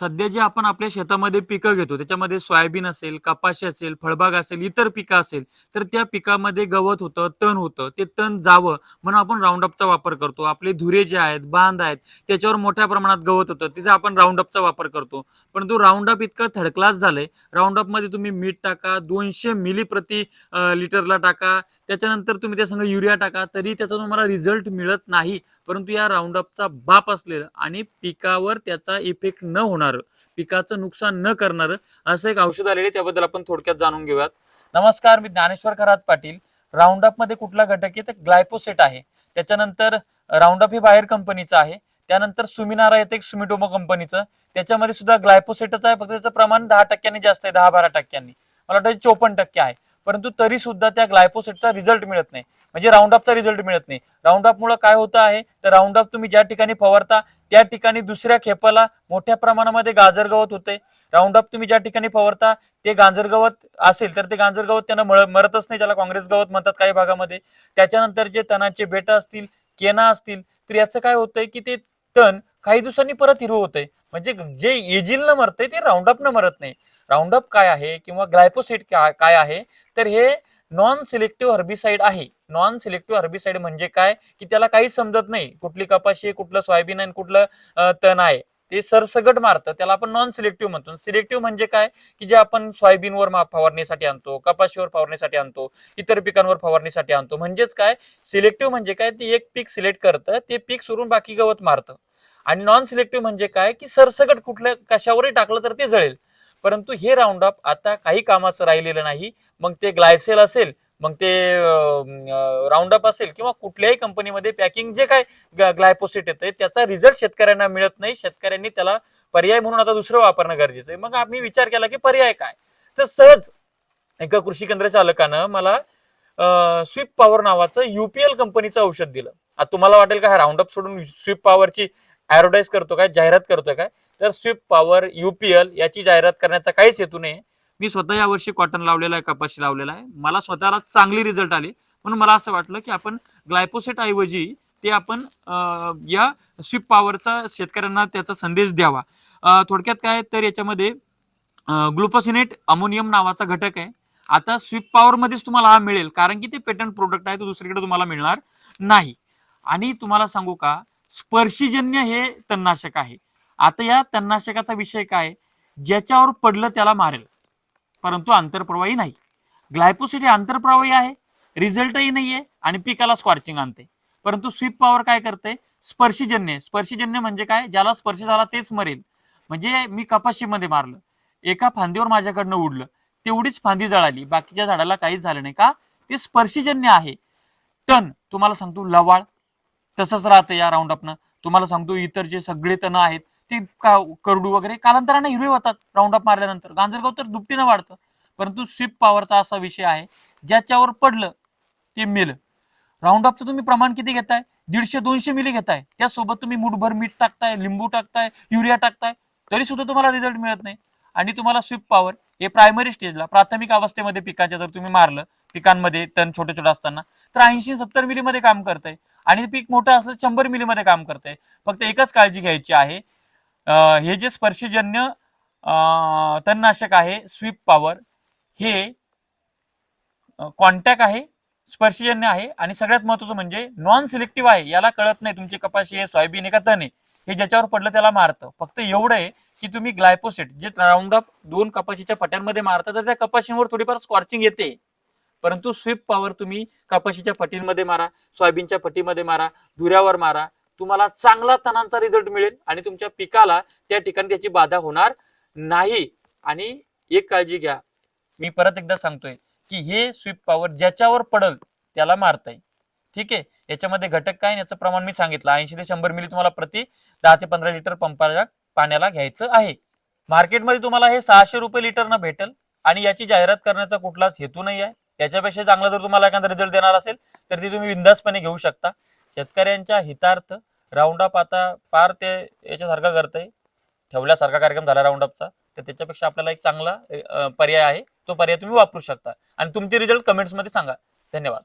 सध्या जे आपण आपल्या शेतामध्ये पिकं घेतो त्याच्यामध्ये सोयाबीन असेल कपाशी असेल फळबाग असेल इतर पिकं असेल तर त्या पिकामध्ये गवत होतं तण होतं ते तण जावं म्हणून आपण राऊंडअपचा वापर करतो. आपले धुरे जे आहेत बांध आहेत त्याच्यावर मोठ्या प्रमाणात गवत होतं तिथे आपण राऊंडअपचा वापर करतो. परंतु राऊंडअप इतकं थर्ड क्लास झालंय राऊंडअपमध्ये तुम्ही मीठ टाका दोनशे मिली प्रति लिटरला टाका त्याच्यानंतर तुम्ही त्या संघ युरिया टाका तरी त्याचा तुम्हाला रिझल्ट मिळत नाही. परंतु या राऊंडअपचा बाप असलेलं आणि पिकावर त्याचा इफेक्ट न होणार पिकाचं नुकसान न करणार असं एक औषध आलेलं आहे त्याबद्दल आपण थोडक्यात जाणून घेऊयात. नमस्कार मी ज्ञानेश्वर खरात पाटील. राऊंडअपमध्ये कुठला घटक आहे? तर ग्लायपोसेट आहे. त्याच्यानंतर राऊंडअप हे बाहेर कंपनीचं आहे. त्यानंतर सुमिनारा येते एक सुमिटोमो कंपनीचं त्याच्यामध्ये सुद्धा ग्लायपोसेटच आहे फक्त त्याचं प्रमाण दहा टक्क्यांनी जास्त आहे दहा बारा टक्क्यांनी. मला वाटतं चोपन्न टक्के आहे. परंतु तरी सुद्धा त्या ग्लायपोसेटचा रिझल्ट मिळत नाही. म्हणजे राऊंडअपचा रिझल्ट मिळत नाही. राऊंड मुळे काय होतं आहे? तर राऊंडअप तुम्ही ज्या ठिकाणी फवारता त्या ठिकाणी दुसऱ्या खेपाला मोठ्या प्रमाणामध्ये गाजर गवत होते राऊंडअप तुम्ही ज्या ठिकाणी फवारता ते गांजर गवत असेल तर ते गांजर गवत त्यांना मळ- मरतच नाही. त्याला काँग्रेस गवत म्हणतात काही भागामध्ये. त्याच्यानंतर जे तणाचे बेट असतील केना असतील तर याचं काय होतंय की ते तण काही दिवसांनी परत हिरवं होतंय. म्हणजे जे एजिल न मरतंय ते राऊंडअप न मरत नाही. राऊंडअप काय आहे किंवा ग्लायपोसेट काय आहे? तर हे नॉन सिलेक्टिव्ह हर्बिसाइड आहे. नॉन सिलेक्टिव्ह हर्बिसाइड म्हणजे काय? की त्याला काही समजत नाही. कुठली कपाशी आहे, कुठलं सोयाबीन आहे कुठलं तण आहे. ते सरसगट मारतं त्याला आपण नॉन सिलेक्टिव्ह म्हणतो. सिलेक्टिव्ह म्हणजे काय? की जे आपण सोयाबीनवर मा- फवारणीसाठी आणतो कपाशीवर फवारणीसाठी आणतो इतर पिकांवर फवारणीसाठी आणतो. म्हणजेच काय? सिलेक्टिव्ह म्हणजे काय? ते एक पीक सिलेक्ट करतं ते पीक सोडून बाकी गवत मारतं. आणि नॉन सिलेक्टिव्ह म्हणजे काय? की सरसगट कुठल्या कशावरही टाकलं तर ते जळेल. परंतु हे राऊंड अप आता काही कामाचं राहिलेलं नाही. मग ते ग्लायसेल असेल मग ते राऊंडअप असेल किंवा कुठल्याही कंपनीमध्ये पॅकिंग जे काय ग्लायपोसिट येते त्याचा रिझल्ट शेतकऱ्यांना मिळत नाही. शेतकऱ्यांनी त्याला पर्याय म्हणून आता दुसरं वापरणं गरजेचं आहे. मग आम्ही विचार केला की पर्याय काय? तर सहज एका कृषी केंद्र चालकानं मला स्विप पॉवर नावाचं युपीएल कंपनीचं औषध दिलं. आता तुम्हाला वाटेल का हा राऊंडअप सोडून स्वीप पॉवरची ॲडव्हर्टाईज करतो काय? जाहिरात करतोय काय? तर स्विप पॉवर युपीएल याची जाहिरात करण्याचा काहीच हेतू नाही. मी स्वतः यावर्षी कॉटन लावलेला आहे कपाशी लावलेला आहे. मला स्वतःला चांगली रिझल्ट आले. म्हणून मला असं वाटलं की आपण ग्लायपोसेट ऐवजी ते आपण या स्विप पॉवरचा शेतकऱ्यांना त्याचा संदेश द्यावा. थोडक्यात काय तर याच्यामध्ये ग्लुपोसिनेट अमोनियम नावाचा घटक आहे. आता स्विप पॉवर मध्येच तुम्हाला हा मिळेल कारण की ते पेटंट प्रोडक्ट आहे तो दुसरीकडे तुम्हाला मिळणार नाही. आणि तुम्हाला सांगू का स्पर्शीजन्य हे तणनाशक आहे. आता या तणनाशकाचा विषय काय ज्याच्यावर पडलं त्याला मारेल. परंतु आंतरप्रवाही नाही. ग्लायपोसिट हे आंतरप्रवाही आहे रिझल्टही नाहीये आणि पिकाला स्कॉर्चिंग आणते. परंतु स्वीप पॉवर काय करते? स्पर्शीजन्य. स्पर्शीजन्य म्हणजे काय? ज्याला स्पर्श झाला तेच मरेल. म्हणजे मी कपाशीमध्ये मारलं. एका फांदीवर माझ्याकडनं उडलं. तेवढीच फांदी जळाली. बाकीच्या झाडाला काहीच झालं नाही का? ते स्पर्शीजन्य आहे. तण. तुम्हाला सांगतो लवाळ. तसंच राहतं या राऊंड अपनं तुम्हाला सांगतो इतर जे सगळे तण आहेत ते करडू वगैरे कालांतराने हिरवे होतात राऊंडअप मारल्यानंतर. गांजरगाव तर दुपटीनं वाढतं परंतु स्विप पॉवरचा असा विषय आहे ज्याच्यावर पडलं ते मेलं. राऊंडअपचं तुम्ही प्रमाण किती घेताय? दीडशे दोनशे मिली घेताय. त्यासोबत तुम्ही मुठभर मीठ टाकताय लिंबू टाकताय युरिया टाकताय तरी सुद्धा तुम्हाला रिझल्ट मिळत नाही. आणि तुम्हाला स्विप पॉवर हे प्रायमरी स्टेजला प्राथमिक अवस्थेमध्ये पिकाच्या जर तुम्ही मारलं पिकांमध्ये तण छोटे छोटे असताना तर ऐंशी सत्तर मिलीमध्ये काम करताय. आणि पीक मोठं असलं शंभर मिलीमध्ये काम करताय. फक्त एकच काळजी घ्यायची आहे हे जे स्पर्शजन्य तणनाशक आहे स्वीप पॉवर हे कॉन्टॅक्ट आहे स्पर्शजन्य आहे आणि सगळ्यात महत्वाचं म्हणजे नॉन सिलेक्टिव्ह आहे याला कळत नाही तुमची कपाशी आहे सोयाबीन आहे का तण आहे हे ज्याच्यावर पडलं त्याला मारतं. फक्त एवढं आहे की तुम्ही ग्लायपोसेट जे राऊंड अप दोन कपाशीच्या फट्यांमध्ये मारता तर त्या कपाशींवर थोडीफार स्कॉर्चिंग येते. परंतु स्विप पॉवर तुम्ही कपाशीच्या फटींमध्ये मारा सोयाबीनच्या फटीमध्ये मारा धुऱ्यावर मारा तुम्हाला चांगला तणांचा रिझल्ट मिळेल आणि तुमच्या पिकाला त्या ठिकाणी त्याची बाधा होणार नाही. आणि एक काळजी घ्या. मी परत एकदा सांगतोय की हे स्विप पॉवर ज्याच्यावर पडल त्याला मारताय. ठीक आहे? याच्यामध्ये घटक काय याचं प्रमाण मी सांगितलं. ऐंशी ते शंभर मिली तुम्हाला प्रति दहा ते पंधरा लिटर पंपाच्या पाण्याला घ्यायचं आहे. मार्केटमध्ये तुम्हाला हे सहाशे रुपये लिटरनं भेटेल आणि याची जाहिरात करण्याचा कुठलाच हेतू नाही आहे. याच्यापेक्षा चांगला जर तुम्हाला एखादा रिझल्ट देणार असेल तर ते तुम्ही बिंदासपणे घेऊ शकता. शेतकऱ्यांच्या हितार्थ राऊंडअप आता फार ते याच्यासारखं करतंय. ठेवल्यासारखा कार्यक्रम झाला राऊंडअपचा तर त्याच्यापेक्षा आपल्याला एक चांगला पर्याय आहे. तो पर्याय तुम्ही वापरू शकता. आणि तुमचे रिझल्ट कमेंट्समध्ये सांगा. धन्यवाद.